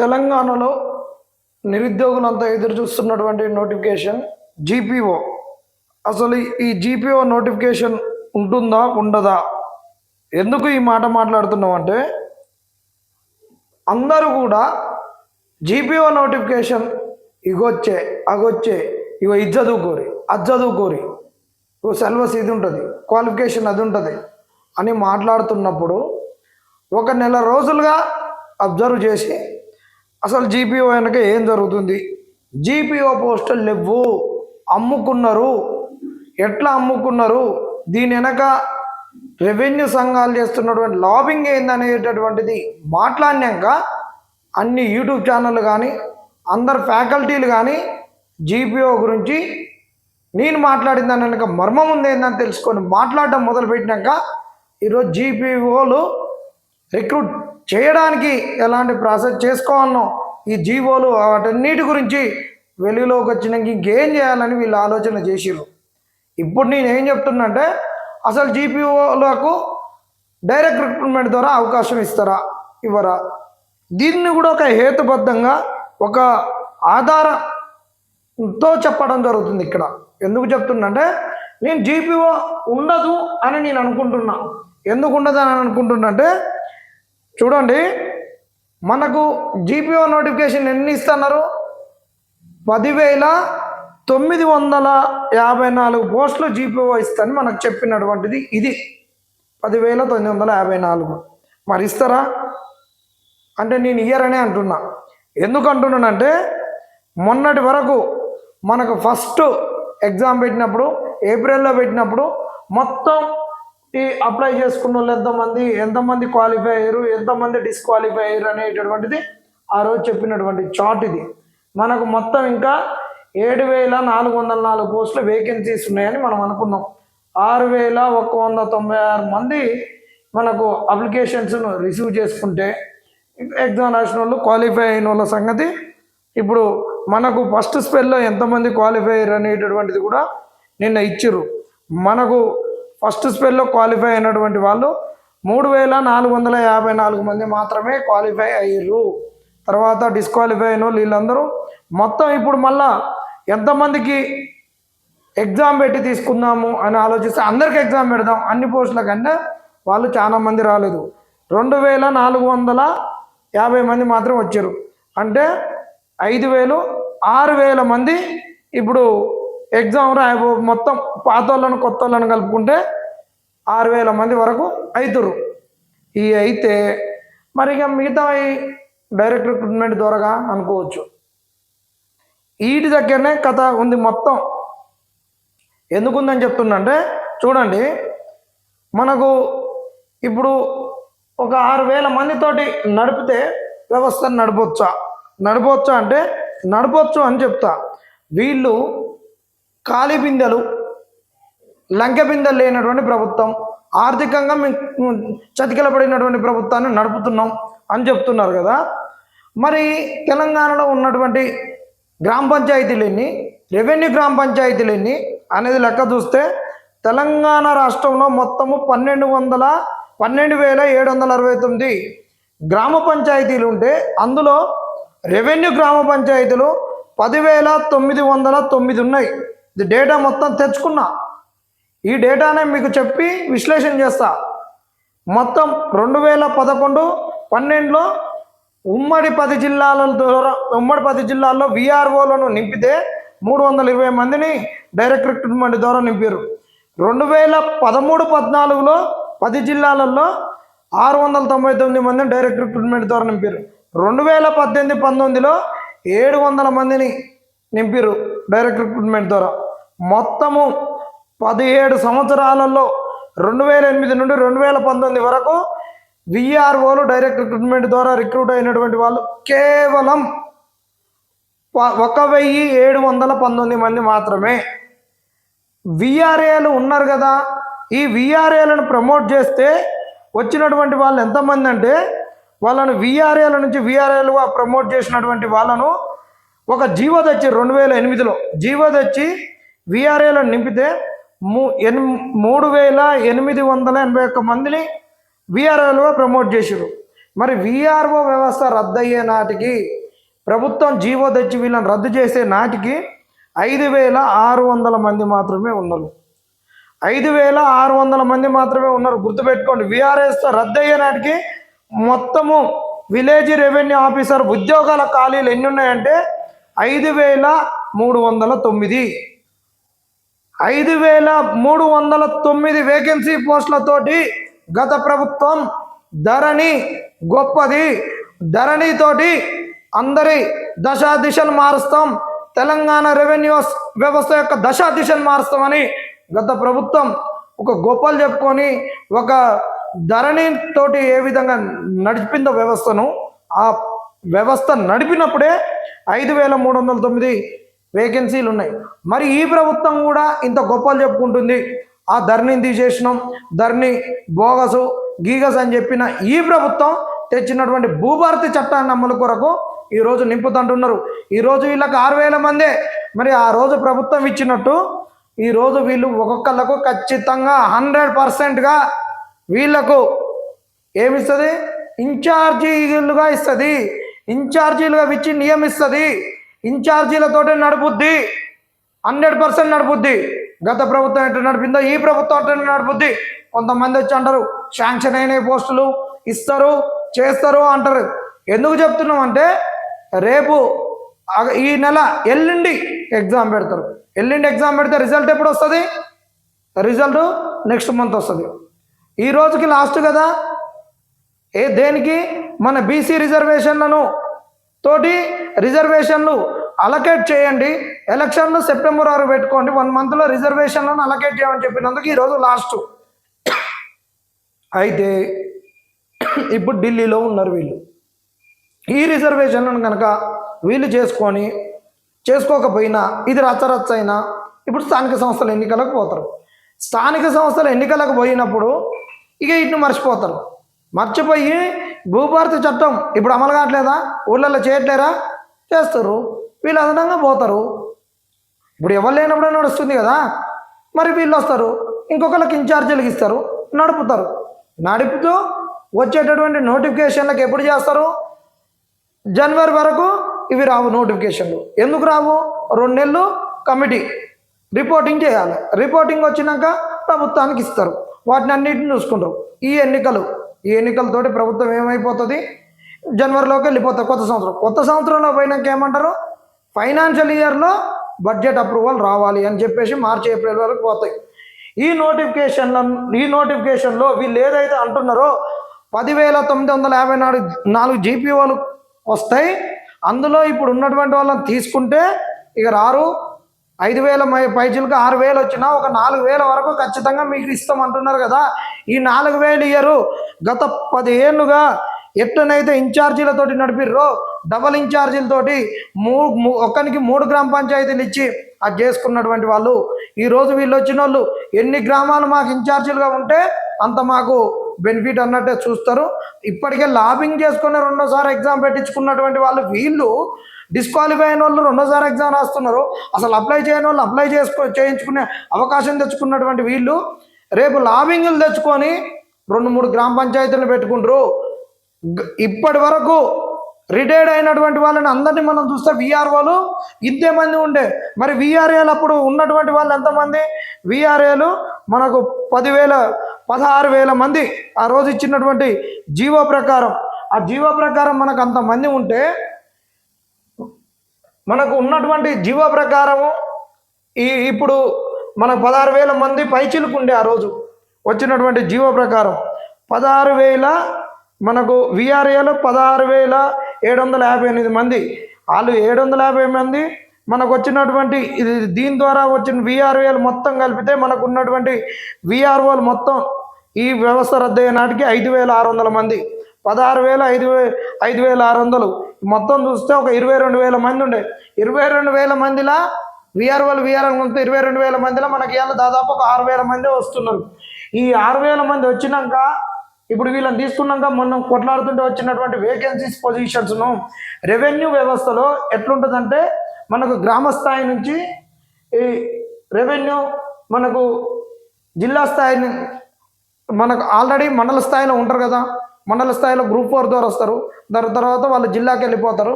తెలంగాణలో నిరుద్యోగులంతా ఎదురు చూస్తున్నటువంటి నోటిఫికేషన్ జీపీఓ అసలు ఈ జీపీఓ నోటిఫికేషన్ ఉంటుందా ఉండదా? ఎందుకు ఈ మాట మాట్లాడుతున్నాం అంటే అందరూ కూడా జీపీఓ నోటిఫికేషన్ ఇగొచ్చే అగొచ్చే ఇగో ఇది చదువుకోరి అది చదువుకోరి. ఇగో సిలబస్ ఇది ఉంటుంది క్వాలిఫికేషన్ అది ఉంటుంది అని మాట్లాడుతున్నప్పుడు ఒక నెల రోజులుగా అబ్జర్వ్ చేసి అసలు జీపీఓ వెనక ఏం జరుగుతుంది? జీపీఓ పోస్టులు లేవు. అమ్ముకున్నారు. ఎట్లా అమ్ముకున్నారు? దీని వెనక రెవెన్యూ సంఘాలు చేస్తున్నటువంటి లాబింగ్ ఏందనేటటువంటిది మాట్లాడినాక అన్ని యూట్యూబ్ ఛానళ్ళు కానీ అందరు ఫ్యాకల్టీలు కానీ జీపీఓ గురించి నేను మాట్లాడిన దాని వెనక మర్మం ఉంది ఏందని తెలుసుకొని మాట్లాడడం మొదలుపెట్టినాక ఈరోజు జీపీఓలు రిక్రూట్ చేయడానికి ఎలాంటి ప్రాసెస్ చేసుకోవాలనో ఈ జీవోలు వాటన్నిటి గురించి వెలుగులోకి వచ్చినాక ఇంకేం చేయాలని వీళ్ళు ఆలోచన చేసిర్రు. ఇప్పుడు నేను ఏం చెప్తున్నంటే అసలు జీపీఓలకు డైరెక్ట్ రిక్రూట్మెంట్ ద్వారా అవకాశం ఇస్తారా ఇవ్వరా? దీన్ని కూడా ఒక హేతుబద్ధంగా ఒక ఆధారంతో చెప్పడం జరుగుతుంది ఇక్కడ. ఎందుకు చెప్తున్నంటే నేను జీపీఓ ఉండదు అని నేను అనుకుంటున్నా. ఎందుకు ఉండదు అని అనుకుంటున్నా అంటే చూడండి. మనకు జీపీఓ నోటిఫికేషన్ ఎన్ని ఇస్తున్నారు? పదివేల తొమ్మిది వందల యాభై నాలుగు పోస్టులు జీపీఓ ఇస్తాను మనకు చెప్పినటువంటిది ఇది. పదివేల తొమ్మిది వందల యాభై నాలుగు. మరి ఇస్తారా? అంటే నేను ఇయ్యరనే అంటున్నా. ఎందుకు అంటున్నానంటే మొన్నటి వరకు మనకు ఫస్ట్ ఎగ్జామ్ పెట్టినప్పుడు ఏప్రిల్లో పెట్టినప్పుడు మొత్తం ఈ అప్లై చేసుకున్న వాళ్ళు ఎంతమంది ఎంతమంది క్వాలిఫై అయ్యారు ఎంతమంది డిస్క్వాలిఫై అయ్యారు అనేటటువంటిది ఆ రోజు చెప్పినటువంటి చార్ట్ ఇది. మనకు మొత్తం ఇంకా ఏడు వేల నాలుగు వందల నాలుగు పోస్టులు వేకెన్సీస్ ఉన్నాయని మనం అనుకున్నాం. ఆరు వేల ఒక వంద తొంభై ఆరు మంది మనకు అప్లికేషన్స్ను రిసీవ్ చేసుకుంటే ఎగ్జామ్ రాసిన వాళ్ళు క్వాలిఫై అయిన వాళ్ళ సంగతి ఇప్పుడు మనకు ఫస్ట్ స్పెల్లో ఎంతమంది క్వాలిఫై అయ్యారు అనేటటువంటిది కూడా నిన్న ఇచ్చిర్రు మనకు ఫస్ట్ స్పెల్లో క్వాలిఫై అయినటువంటి వాళ్ళు మూడు వేల నాలుగు వందల యాభై నాలుగు మంది మాత్రమే క్వాలిఫై అయ్యారు తర్వాత డిస్క్వాలిఫై అయిన వాళ్ళు వీళ్ళందరూ. మొత్తం ఇప్పుడు మళ్ళా ఎంతమందికి ఎగ్జామ్ పెట్టి తీసుకుందాము అని ఆలోచిస్తే అందరికి ఎగ్జామ్ పెడదాం. అన్ని పోస్టుల కంటే వాళ్ళు చాలా మంది రాలేదు. రెండు వేల నాలుగు వందల యాభై మంది మాత్రం వచ్చారు. అంటే ఐదు వేలు ఆరు వేల మంది ఇప్పుడు ఎగ్జామ్ రాయబో మొత్తం పాత వాళ్ళను కొత్త వాళ్ళను కలుపుకుంటే ఆరు వేల మంది వరకు అవుతురు ఈ అయితే మరి ఇక మిగతా డైరెక్ట్ రిక్రూట్మెంట్ ద్వారాగా అనుకోవచ్చు. వీటి దగ్గరనే కథ ఉంది మొత్తం. ఎందుకుందని చెప్తుందంటే చూడండి మనకు ఇప్పుడు ఒక ఆరు వేల మందితోటి నడిపితే వ్యవస్థను నడపవచ్చా నడపొచ్చా అంటే నడపవచ్చు అని చెప్తా. వీళ్ళు ఖాళీ బిందెలు బిందెలు లేనటువంటి ప్రభుత్వం ఆర్థికంగా మేము చతికిలబడినటువంటి ప్రభుత్వాన్ని నడుపుతున్నాం అని చెప్తున్నారు కదా. మరి తెలంగాణలో ఉన్నటువంటి గ్రామ పంచాయతీలన్నీ రెవెన్యూ గ్రామ పంచాయతీలన్నీ అనేది లెక్క చూస్తే తెలంగాణ రాష్ట్రంలో మొత్తము పన్నెండు వందల పన్నెండు వేల ఏడు వందల అరవై తొమ్మిది గ్రామ పంచాయతీలు ఉంటే అందులో రెవెన్యూ గ్రామ పంచాయతీలు పదివేల తొమ్మిది వందల తొమ్మిది ఉన్నాయి. ఇది డేటా మొత్తం తెచ్చుకున్నా. ఈ డేటానే మీకు చెప్పి విశ్లేషణ చేస్తా. మొత్తం రెండు వేల పదకొండు పన్నెండులో ఉమ్మడి పది జిల్లాల ద్వారా ఉమ్మడి పది జిల్లాల్లో విఆర్ఓలను నింపితే మూడు వందల ఇరవై మందిని డైరెక్ట్ రిక్రూట్మెంట్ ద్వారా నింపారు రెండు వేల పదమూడు పద్నాలుగులో పది జిల్లాలలో ఆరు వందల తొంభై తొమ్మిది మందిని డైరెక్ట్ రిక్రూట్మెంట్ ద్వారా నింపారు రెండు వేల పద్దెనిమిది పంతొమ్మిదిలో ఏడు వందల మందిని నింపారు డైరెక్ట్ రిక్రూట్మెంట్ ద్వారా. మొత్తము పదిహేడు సంవత్సరాలలో రెండు వేల ఎనిమిది నుండి రెండు వేల పంతొమ్మిది వరకు విఆర్ఓలు డైరెక్ట్ రిక్రూట్మెంట్ ద్వారా రిక్రూట్ అయినటువంటి వాళ్ళు కేవలం ఒక వెయ్యి ఏడు వందల పంతొమ్మిది మంది మాత్రమే. విఆర్ఏలు ఉన్నారు కదా ఈ విఆర్ఏలను ప్రమోట్ చేస్తే వచ్చినటువంటి వాళ్ళు ఎంతమంది అంటే వాళ్ళను విఆర్ఏల నుంచి విఆర్ఏలుగా ప్రమోట్ చేసినటువంటి వాళ్ళను ఒక జీవో తెచ్చి రెండు వేల ఎనిమిదిలో జీవో తెచ్చి విఆర్ఏలో నింపితే మూ ఎన్ మూడు వేల ఎనిమిది వందల ఎనభై ఒక్క మందిని విఆర్ఏలుగా ప్రమోట్ చేసారు మరి విఆర్ఓ వ్యవస్థ రద్దయ్యే నాటికి ప్రభుత్వం జీవో తెచ్చి వీళ్ళని రద్దు చేసే నాటికి ఐదు వేల ఆరు వందల మంది మాత్రమే ఉన్నారు. ఐదు వేల ఆరు వందల మంది మాత్రమే ఉన్నారు. గుర్తుపెట్టుకోండి విఆర్ఎస్తో రద్దయ్యే నాటికి మొత్తము విలేజ్ రెవెన్యూ ఆఫీసర్ ఉద్యోగాల ఖాళీలు ఎన్ని ఉన్నాయంటే ఐదు వేల మూడు వందల తొమ్మిది. ఐదు వేల మూడు వందల తొమ్మిది వేకెన్సీ పోస్టులతోటి గత ప్రభుత్వం ధరణి గొప్పది. ధరణితోటి అందరి దశా దిశలు మారుస్తాం. తెలంగాణ రెవెన్యూ వ్యవస్థ యొక్క దశా దిశలు మారుస్తామని గత ప్రభుత్వం ఒక గొప్పలు చెప్పుకొని ఒక ధరణి తోటి ఏ విధంగా నడిపిందో వ్యవస్థను ఆ వ్యవస్థ నడిపినప్పుడే ఐదు వేల మూడు వందల తొమ్మిది వేకెన్సీలు ఉన్నాయి. మరి ఈ ప్రభుత్వం కూడా ఇంత గొప్పలు చెప్పుకుంటుంది. ఆ ధరణిని తీసేసినాం ధర్నీ బోగసు గీగస్ అని చెప్పిన ఈ ప్రభుత్వం తెచ్చినటువంటి భూభారతి చట్టాన్ని అమలు కొరకు ఈరోజు నింపుతుంటున్నారు. ఈరోజు వీళ్ళకి ఆరు వేల మందే. మరి ఆ రోజు ప్రభుత్వం ఇచ్చినట్టు ఈరోజు వీళ్ళు ఒక్కొక్కళ్ళకు ఖచ్చితంగా హండ్రెడ్ పర్సెంట్గా వీళ్ళకు ఏమిస్తుంది? ఇన్ఛార్జీలుగా ఇస్తుంది. ఇన్ఛార్జీలుగా ఇచ్చి నియమిస్తుంది. ఇన్ఛార్జీలతోటే నడుపుద్ది. హండ్రెడ్ పర్సెంట్ నడుపుద్ది. గత ప్రభుత్వం ఎట్లా నడిపిందో ఈ ప్రభుత్వం అట్లా నడుపుద్ది. కొంతమంది వచ్చి అంటారు శాంక్షన్ అయిన పోస్టులు ఇస్తారు చేస్తారు అంటారు. ఎందుకు చెప్తున్నాం అంటే రేపు ఈ నెల ఎల్లుండి ఎగ్జామ్ పెడతారు. ఎల్లుండి ఎగ్జామ్ పెడితే రిజల్ట్ ఎప్పుడు వస్తుంది? రిజల్ట్ నెక్స్ట్ మంత్ వస్తుంది. ఈ రోజుకి లాస్ట్ కదా? ఏ దేనికి? మన బీసీ రిజర్వేషన్లను తోటి రిజర్వేషన్లు అలకేట్ చేయండి. ఎలక్షన్లు సెప్టెంబర్ ఆరు పెట్టుకోండి. వన్ మంత్లో రిజర్వేషన్లను అలకేట్ చేయమని చెప్పినందుకు ఈరోజు లాస్ట్ అయితే ఇప్పుడు ఢిల్లీలో ఉన్నారు వీళ్ళు. ఈ రిజర్వేషన్లను కనుక వీళ్ళు చేసుకొని చేసుకోకపోయినా ఇది రచ్చరచ్చ అయినా ఇప్పుడు స్థానిక సంస్థల ఎన్నికలకు పోతారు. స్థానిక సంస్థల ఎన్నికలకు పోయినప్పుడు ఇక వీటిని మర్చిపోతారు. మర్చిపోయి భూభారతి చట్టం ఇప్పుడు అమలు కావట్లేదా? ఊళ్ళల్లో చేయట్లేరా? చేస్తారు. వీళ్ళు అదనంగా పోతారు. ఇప్పుడు ఎవరు లేనప్పుడే నడుస్తుంది కదా. మరి వీళ్ళు వస్తారు. ఇంకొకరికి ఇన్ఛార్జీలకు ఇస్తారు. నడుపుతారు. నడుపుతూ వచ్చేటటువంటి నోటిఫికేషన్లకు ఎప్పుడు చేస్తారు? జనవరి వరకు ఇవి రావు నోటిఫికేషన్లు. ఎందుకు రావు? రెండు నెలలు కమిటీ రిపోర్టింగ్ చేయాలి. రిపోర్టింగ్ వచ్చినాక ప్రభుత్వానికి ఇస్తారు. వాటిని అన్నిటిని చూసుకుంటారు. ఈ ఎన్నికలు ఈ ఎన్నికలతోటి ప్రభుత్వం ఏమైపోతుంది? జనవరిలోకి వెళ్ళిపోతుంది కొత్త సంవత్సరం. కొత్త సంవత్సరంలో పోయినాక ఏమంటారు? ఫైనాన్షియల్ ఇయర్లో బడ్జెట్ అప్రూవల్ రావాలి అని చెప్పేసి మార్చి ఏప్రిల్ వరకు పోతాయి. ఈ నోటిఫికేషన్ల ఈ నోటిఫికేషన్లో వీళ్ళు ఏదైతే అంటున్నారో పదివేల తొమ్మిది వందల యాభై నాలుగు నాలుగు జీపీఓలు వస్తాయి. అందులో ఇప్పుడు ఉన్నటువంటి వాళ్ళని తీసుకుంటే ఇక రారు. ఐదు వేల పైచులకు ఆరు వేలు వచ్చినా ఒక నాలుగు వేల వరకు ఖచ్చితంగా మీకు ఇస్తాం అంటున్నారు కదా. ఈ నాలుగు వేలు ఇయ్యరు. గత పది ఏళ్ళుగా ఎట్లనైతే ఇన్ఛార్జీలతోటి నడిపిర్రో డబల్ ఇన్ఛార్జీలతోటి మూ మూ- ఒక్కనికి మూడు గ్రామ పంచాయతీలు ఇచ్చి అది చేసుకున్నటువంటి వాళ్ళు. ఈరోజు వీళ్ళు వచ్చిన వాళ్ళు ఎన్ని గ్రామాలు మాకు ఇన్ఛార్జీలుగా ఉంటే అంత మాకు బెనిఫిట్ అన్నట్టే చూస్తారు. ఇప్పటికే లాబింగ్ చేసుకుని రెండోసారి ఎగ్జామ్ పెట్టించుకున్నటువంటి వాళ్ళు వీళ్ళు డిస్క్వాలిఫై అయిన వాళ్ళు రెండోసారి ఎగ్జామ్ రాస్తున్నారు. అసలు అప్లై చేయని వాళ్ళు అప్లై చేసుకో చేయించుకునే అవకాశం తెచ్చుకున్నటువంటి వీళ్ళు రేపు లాబింగ్లు తెచ్చుకొని రెండు మూడు గ్రామ పంచాయతీలు పెట్టుకుంటారు. ఇప్పటి వరకు రిటైర్డ్ అయినటువంటి వాళ్ళని అందరినీ మనం చూస్తే విఆర్ఓలు ఇంతే మంది ఉండే. మరి విఆర్ఏలు అప్పుడు ఉన్నటువంటి వాళ్ళు ఎంతమంది? విఆర్ఏలు మనకు పదివేల పదహారు వేల మంది ఆ రోజు ఇచ్చినటువంటి జీవో ప్రకారం. ఆ జీవో ప్రకారం మనకు అంతమంది ఉంటే మనకు ఉన్నటువంటి జీవో ప్రకారము ఈ ఇప్పుడు మన పదహారు వేల మంది పైచిలకు ఉండే ఆ రోజు వచ్చినటువంటి జీవో ప్రకారం పదహారు వేల మనకు విఆర్ఏలో పదహారు వేల ఏడు వందల యాభై ఎనిమిది మంది. వాళ్ళు ఏడు వందల యాభై మంది మనకు వచ్చినటువంటి ఇది దీని ద్వారా వచ్చిన విఆర్ఏలు మొత్తం కలిపితే మనకు ఉన్నటువంటి విఆర్ఓలు మొత్తం ఈ వ్యవస్థ రద్దయ్యే నాటికి ఐదు వేల ఆరు వందల మంది. పదహారు వేల ఐదు వే ఐదు వేల ఆరు వందలు. మొత్తం చూస్తే ఒక ఇరవై రెండు వేల మంది ఉండే. ఇరవై రెండు వేల మందిలా విఆర్ఓలు విఆర్ఎల్ మొత్తం ఇరవై రెండు వేల మందిలో మనకి ఇవాళ దాదాపు ఒక ఆరు వేల మంది వస్తున్నారు. ఈ ఆరు వేల మంది వచ్చినాక ఇప్పుడు వీళ్ళని తీసుకున్నాక మొన్న కొట్లాడుతుంటే వచ్చినటువంటి వేకెన్సీస్ పొజిషన్స్ను రెవెన్యూ వ్యవస్థలో ఎట్లుంటుందంటే మనకు గ్రామ స్థాయి నుంచి ఈ రెవెన్యూ మనకు జిల్లా స్థాయిని మనకు ఆల్రెడీ మండల స్థాయిలో ఉంటారు కదా. మండల స్థాయిలో గ్రూప్ ఫోర్ ద్వారా వస్తారు. దాని తర్వాత వాళ్ళు జిల్లాకి వెళ్ళిపోతారు.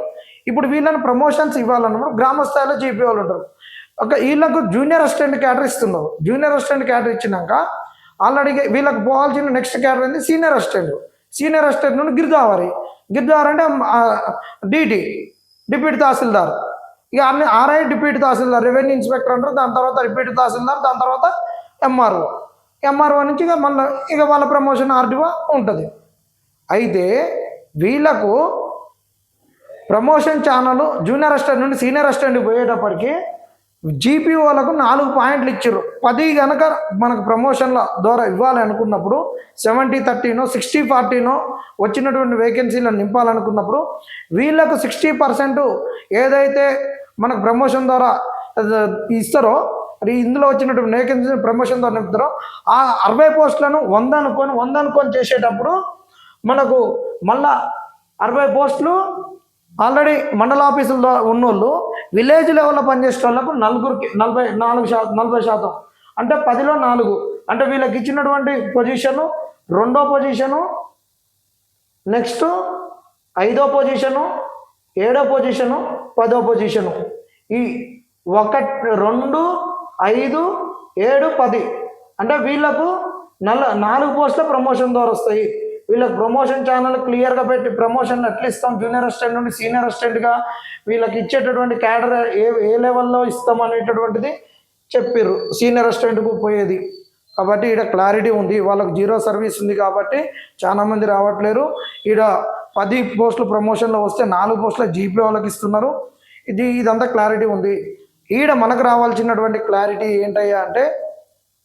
ఇప్పుడు వీళ్ళని ప్రమోషన్స్ ఇవ్వాలన్నప్పుడు గ్రామ స్థాయిలో జీపీ వాళ్ళు ఉంటారు. ఒక వీళ్ళకు జూనియర్ అసిస్టెంట్ క్యాడర్ ఇస్తున్నారు. జూనియర్ అసిస్టెంట్ క్యాడర్ ఇచ్చినాక ఆల్రెడీ వీళ్ళకి పోవాల్సిన నెక్స్ట్ క్యాడర్ ఏంది? Senior assistant. సీనియర్ అసిస్టెంట్ నుండి గిరిదావరి గిరిదావరి అంటే డిటి డిప్యూటీ తహసీల్దార్. ఇక అన్ని RI deputy tahsildar revenue inspector అంటారు. దాని తర్వాత డిప్యూటీ తహసీల్దార్ దాని తర్వాత ఎంఆర్ఓ. ఎంఆర్ఓ నుంచి ఇక మళ్ళీ ఇక వాళ్ళ ప్రమోషన్ ఆర్డీఓ ఉంటుంది. అయితే వీళ్ళకు ప్రమోషన్ ఛానల్ జూనియర్ అసిస్టెంట్ నుండి సీనియర్ అసిస్టెంట్ పోయేటప్పటికి జీపీఓలకు నాలుగు పాయింట్లు ఇచ్చారు పది కనుక మనకు ప్రమోషన్ల ద్వారా ఇవ్వాలి అనుకున్నప్పుడు సెవెంటీ థర్టీనో సిక్స్టీ ఫార్టీనో వచ్చినటువంటి వేకెన్సీలను నింపాలనుకున్నప్పుడు వీళ్ళకు సిక్స్టీ పర్సెంట్ ఏదైతే మనకు ప్రమోషన్ ద్వారా ఇస్తారో ఇందులో వచ్చినటువంటి వేకెన్సీ ప్రమోషన్ ద్వారా నింపుతారో ఆ అరవై పోస్టులను వంద అనుకొని వంద అనుకొని చేసేటప్పుడు మనకు మళ్ళా అరవై పోస్టులు ఆల్రెడీ మండల ఆఫీసుల్లో ఉన్నోళ్ళు విలేజ్ లెవెల్లో పనిచేసే వాళ్ళకు నలుగురికి నలభై నాలుగు శాతం నలభై శాతం. అంటే పదిలో నాలుగు. అంటే వీళ్ళకి ఇచ్చినటువంటి పొజిషను రెండో పొజిషను నెక్స్ట్ ఐదో పొజిషను ఏడో పొజిషను పదో పొజిషను ఈ ఒక రెండు ఐదు ఏడు పది. అంటే వీళ్ళకు నల్ల నాలుగు పోస్టుల ప్రమోషన్ ద్వారా వస్తాయి. వీళ్ళకి ప్రమోషన్ ఛానల్ క్లియర్గా పెట్టి ప్రమోషన్ ఎట్లా ఇస్తాం జూనియర్ అసిస్టెంట్ నుండి సీనియర్ అసిస్టెంట్గా వీళ్ళకి ఇచ్చేటటువంటి క్యాడర్ ఏ ఏ లెవెల్లో ఇస్తాం అనేటటువంటిది చెప్పిర్రు. సీనియర్ అసిస్టెంట్కు పోయేది. కాబట్టి ఈడ క్లారిటీ ఉంది. వాళ్ళకు జీరో సర్వీస్ ఉంది కాబట్టి చాలా మంది రావట్లేరు. ఈడ పది పోస్టులు ప్రమోషన్లో వస్తే నాలుగు పోస్టుల జీపీ వాళ్ళకి ఇస్తున్నారు. ఇది ఇదంతా క్లారిటీ ఉంది. ఈడ మనకు రావాల్సినటువంటి క్లారిటీ ఏంటయ్యా అంటే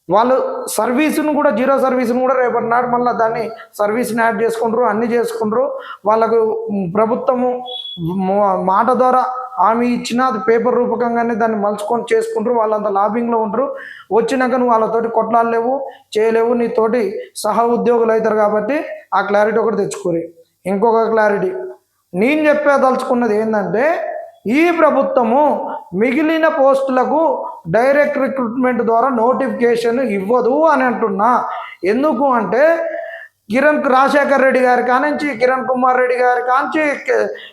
వాళ్ళు సర్వీసును కూడా జీరో సర్వీసును కూడా రేపటి నాడు మళ్ళీ దాన్ని సర్వీస్ని యాడ్ చేసుకుంటారు అన్ని చేసుకుంటారు. వాళ్ళకు ప్రభుత్వము మాట ద్వారా హామీ ఇచ్చినా అది పేపర్ రూపకంగానే దాన్ని మలుచుకొని చేసుకుంటారు. వాళ్ళంత లాబింగ్లో ఉంటారు. వచ్చినాక నువ్వు వాళ్ళతోటి కొట్లాడలేవు చేయలేవు. నీతోటి సహ ఉద్యోగులు అవుతారు కాబట్టి ఆ క్లారిటీ ఒకటి తెచ్చుకోరి. ఇంకొక క్లారిటీ. నేను చెప్పేదలుచుకున్నది ఏంటంటే ఈ ప్రభుత్వము మిగిలిన పోస్టులకు డైరెక్ట్ రిక్రూట్మెంట్ ద్వారా నోటిఫికేషన్ ఇవ్వదు అని అంటున్నా. ఎందుకు అంటే కిరణ్ రాజశేఖర్ రెడ్డి గారి కానించి కిరణ్ కుమార్ రెడ్డి గారి కానించి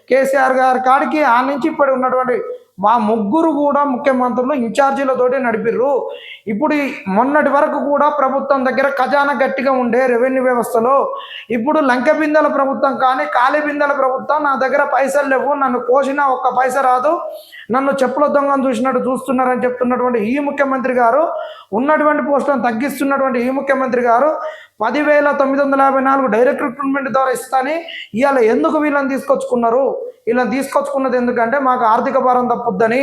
కేసీఆర్ గారి కాడికి ఆ నుంచి ఇప్పుడు ఉన్నటువంటి మా ముగ్గురు కూడా ముఖ్యమంత్రులు ఇన్ఛార్జీలతోటి నడిపిర్రు. ఇప్పుడు మొన్నటి వరకు కూడా ప్రభుత్వం దగ్గర ఖజానా గట్టిగా ఉండే రెవెన్యూ వ్యవస్థలో ఇప్పుడు లంక బిందెల ప్రభుత్వం కానీ కాలి బిందెల ప్రభుత్వం నా దగ్గర పైసలు లేవు నన్ను కోసినా ఒక్క పైస రాదు. నన్ను చెప్పుల దొంగను చూసినట్టు చూస్తున్నారని చెప్తున్నటువంటి ఈ ముఖ్యమంత్రి గారు ఉన్నటువంటి పోస్టులను తగ్గిస్తున్నటువంటి ఈ ముఖ్యమంత్రి గారు పదివేల తొమ్మిది వందల యాభై నాలుగు డైరెక్ట్ రిక్రూట్మెంట్ ద్వారా ఇస్తాని ఇవాళ ఎందుకు వీళ్ళని తీసుకొచ్చుకున్నారు? వీళ్ళని తీసుకొచ్చుకున్నది ఎందుకంటే మాకు ఆర్థిక భారం తప్పుద్దని.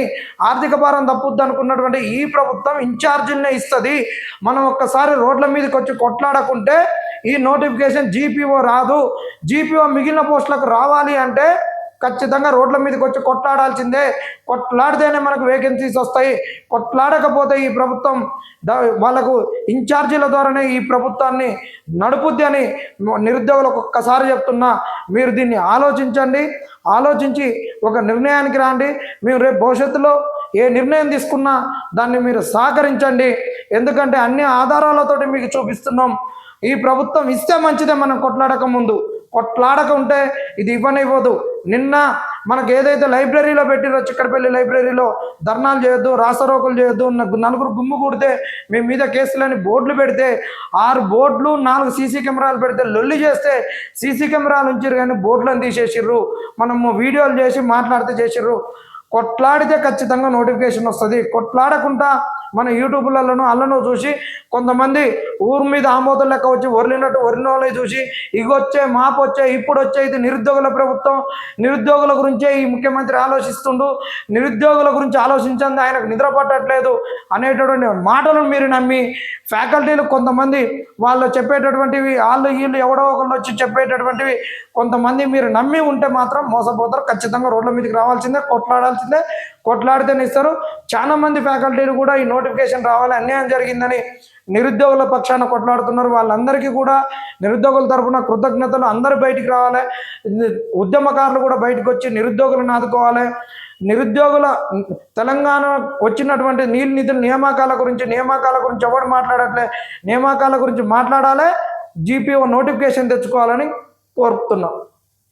ఆర్థిక భారం తప్పుద్ది అనుకున్నటువంటి ఈ ప్రభుత్వం ఇన్ఛార్జీలనే ఇస్తుంది. మనం ఒక్కసారి రోడ్ల మీదకి వచ్చి కొట్లాడకుంటే ఈ నోటిఫికేషన్ జీపీఓ రాదు. జీపీఓ మిగిలిన పోస్టులకు రావాలి అంటే ఖచ్చితంగా రోడ్ల మీదకి వచ్చి కొట్లాడాల్సిందే. కొట్లాడితేనే మనకు వేకెన్సీస్ వస్తాయి. కొట్లాడకపోతే ఈ ప్రభుత్వం ద- వాళ్ళకు ఇన్ఛార్జీల ద్వారానే ఈ ప్రభుత్వాన్ని నడుపుద్ది అని నిరుద్యోగులకు ఒక్కసారి చెప్తున్నా. మీరు దీన్ని ఆలోచించండి. ఆలోచించి ఒక నిర్ణయానికి రాండి. మేము రేపు భవిష్యత్తులో ఏ నిర్ణయం తీసుకున్నా దాన్ని మీరు సహకరించండి. ఎందుకంటే అన్ని ఆధారాలతోటి మీకు చూపిస్తున్నాం. ఈ ప్రభుత్వం ఇస్తే మంచిదే మనం కొట్లాడక ముందు. కొట్లాడక ఉంటే ఇది ఇవ్వనివ్వదు. నిన్న మనకు ఏదైతే లైబ్రరీలో పెట్టిరో చిక్కడపల్లి లైబ్రరీలో ధర్నాలు చేయొద్దు రాసరోకులు చేయొద్దు నలుగురు గుమ్ము కూడితే మీ మీద కేసులని బోర్డులు పెడితే ఆరు బోర్డులు నాలుగు సీసీ కెమెరాలు పెడితే లొల్లి చేస్తే సీసీ కెమెరాలు ఉంచారు కానీ బోర్డులను తీసేసిర్రు. మనము వీడియోలు చేసి మాట్లాడితే చేసిర్రు. కొట్లాడితే ఖచ్చితంగా నోటిఫికేషన్ వస్తుంది. కొట్లాడకుండా మన యూట్యూబ్లలోనూ అల్లనో చూసి కొంతమంది ఊరి మీద ఆమోదం లెక్క వచ్చి వరలినట్టు వరిన వాళ్ళని చూసి ఇగొచ్చే మాపొచ్చే ఇప్పుడు వచ్చే ఇది నిరుద్యోగుల ప్రభుత్వం. నిరుద్యోగుల గురించే ఈ ముఖ్యమంత్రి ఆలోచిస్తుండు. నిరుద్యోగుల గురించి ఆలోచించండి ఆయనకు నిద్ర పట్టట్లేదు అనేటటువంటి మాటలను మీరు నమ్మి ఫ్యాకల్టీలు కొంతమంది వాళ్ళు చెప్పేటటువంటివి వాళ్ళు వీళ్ళు ఎవడో ఒకళ్ళు వచ్చి చెప్పేటటువంటివి కొంతమంది మీరు నమ్మి ఉంటే మాత్రం మోసపోతారు. ఖచ్చితంగా రోడ్ల మీదకి రావాల్సిందే కొట్లాడాల్సిందే. కొట్లాడితేనే ఇస్తారు. చాలా మంది ఫ్యాకల్టీలు కూడా ఈ నోటిఫికేషన్ రావాలి అన్యాయం జరిగిందని నిరుద్యోగుల పక్షాన కొట్లాడుతున్నారు. వాళ్ళందరికీ కూడా నిరుద్యోగుల తరపున కృతజ్ఞతలు. అందరూ బయటికి రావాలి. ఉద్యమకారులు కూడా బయటకు వచ్చి నిరుద్యోగులను ఆదుకోవాలి. నిరుద్యోగుల తెలంగాణ వచ్చినటువంటి నీళ్ళ నిధుల నియామకాల గురించి నియామకాల గురించి ఎవరు మాట్లాడట్లే నియామకాల గురించి మాట్లాడాలి జీపీఓ నోటిఫికేషన్ తెచ్చుకోవాలని కోరుతున్నాం.